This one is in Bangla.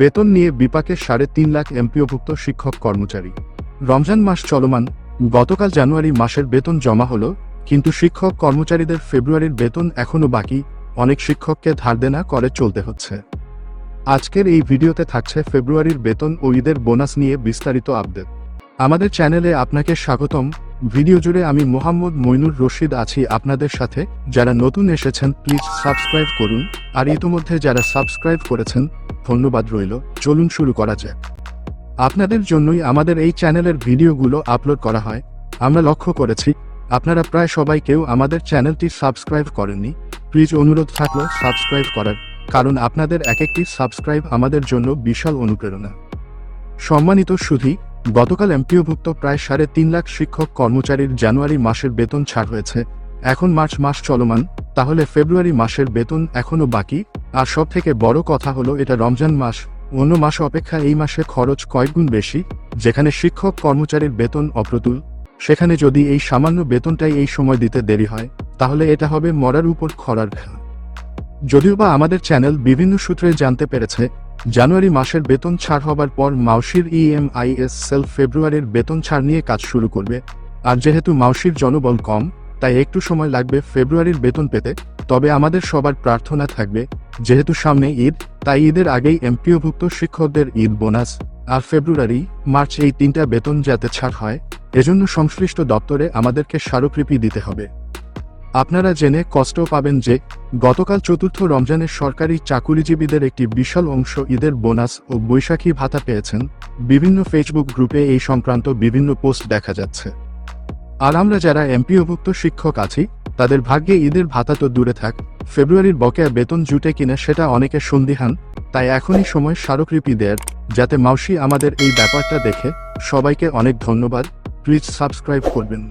বেতন নিয়ে বিপাকে সাড়ে তিন লাখ এমপিওভুক্ত শিক্ষক কর্মচারী। রমজান মাস চলমান, গতকাল জানুয়ারি মাসের বেতন জমা হলো, কিন্তু শিক্ষক কর্মচারীদের ফেব্রুয়ারির বেতন এখনও বাকি, অনেক শিক্ষককে ধার দেনা করে চলতে হচ্ছে। আজকের এই ভিডিওতে থাকছে ফেব্রুয়ারির বেতন ও ঈদের বোনাস নিয়ে বিস্তারিত আপডেট। আমাদের চ্যানেলে আপনাকে স্বাগতম, ভিডিও জুড়ে আমি মোহাম্মদ মইনুর রশিদ আছি আপনাদের সাথে, যারা নতুন এসেছেন, প্লিজ সাবস্ক্রাইব করুন, আর ইতোমধ্যে যারা সাবস্ক্রাইব করেছেন ধন্যবাদ রইল, চলুন শুরু করা যাক। আপনাদের জন্যই আমাদের এই চ্যানেলের ভিডিওগুলো আপলোড করা হয়। আমরা লক্ষ্য করেছি, আপনারা প্রায় সবাই কেউ আমাদের চ্যানেলটি সাবস্ক্রাইব করেননি। প্লিজ অনুরোধ থাকল সাবস্ক্রাইব করার, কারণ আপনাদের এক একটি সাবস্ক্রাইব আমাদের জন্য বিশাল অনুপ্রেরণা। সম্মানিত সুধি, গতকাল এমপিওভুক্ত প্রায় সাড়ে তিন লাখ শিক্ষক কর্মচারীর জানুয়ারি মাসের বেতন ছাড় হয়েছে। এখন মার্চ মাস চলমান, তাহলে ফেব্রুয়ারি মাসের বেতন এখনও বাকি, আর সব থেকে বড় কথা হলো এটা রমজান মাস, অন্য মাস অপেক্ষা এই মাসে খরচ কয়েকগুণ বেশি, যেখানে শিক্ষক কর্মচারীর বেতন অপ্রতুল। সেখানে যদি এই সামান্য বেতনটাই এই সময় দিতে দেরি হয়, তাহলে এটা হবে মরার উপর খরার যদিও বা আমাদের চ্যানেল বিভিন্ন সূত্রে জানতে পেরেছে, জানুয়ারি মাসের বেতন ছাড় হবার পর মাউসির ইএমআইএস সেল ফেব্রুয়ারির বেতন ছাড় নিয়ে কাজ শুরু করবে, আর যেহেতু মাউসির জনবল কম তাই একটু সময় লাগবে ফেব্রুয়ারির বেতন পেতে, তবে আমাদের সবার প্রার্থনা থাকবে, যেহেতু সামনে ঈদ, তাই ঈদের আগেই এমপিওভুক্ত শিক্ষকদের ঈদ বোনাস। আর ফেব্রুয়ারি, মার্চ এই তিনটা বেতন যাতে ছাড় হয়, এজন্য সংশ্লিষ্ট দপ্তরে আমাদেরকে স্মারকলিপি দিতে হবে। আপনারা জেনে কষ্ট পাবেন যে, গতকাল চতুর্থ রমজানের সরকারি চাকুরিজীবীদের একটি বিশাল অংশ ঈদের বোনাস ও বৈশাখী ভাতা পেয়েছেন। বিভিন্ন ফেসবুক গ্রুপে এই সংক্রান্ত বিভিন্ন পোস্ট দেখা যাচ্ছে। আর আমরা যারা এমপিওভুক্ত শিক্ষক আছি, তাদের ভাগ্যে ঈদের ভাতা তো দূরে থাক। ফেব্রুয়ারির বকেয়া বেতন জুটে কিনা সেটা অনেকে সন্দিহান, তাই এখনই সময় স্মারকলিপি দেয়ার, যাতে মাউসি আমাদের এই ব্যাপারটা দেখে সবাইকে অনেক ধন্যবাদ। প্লিজ সাবস্ক্রাইব করবেন।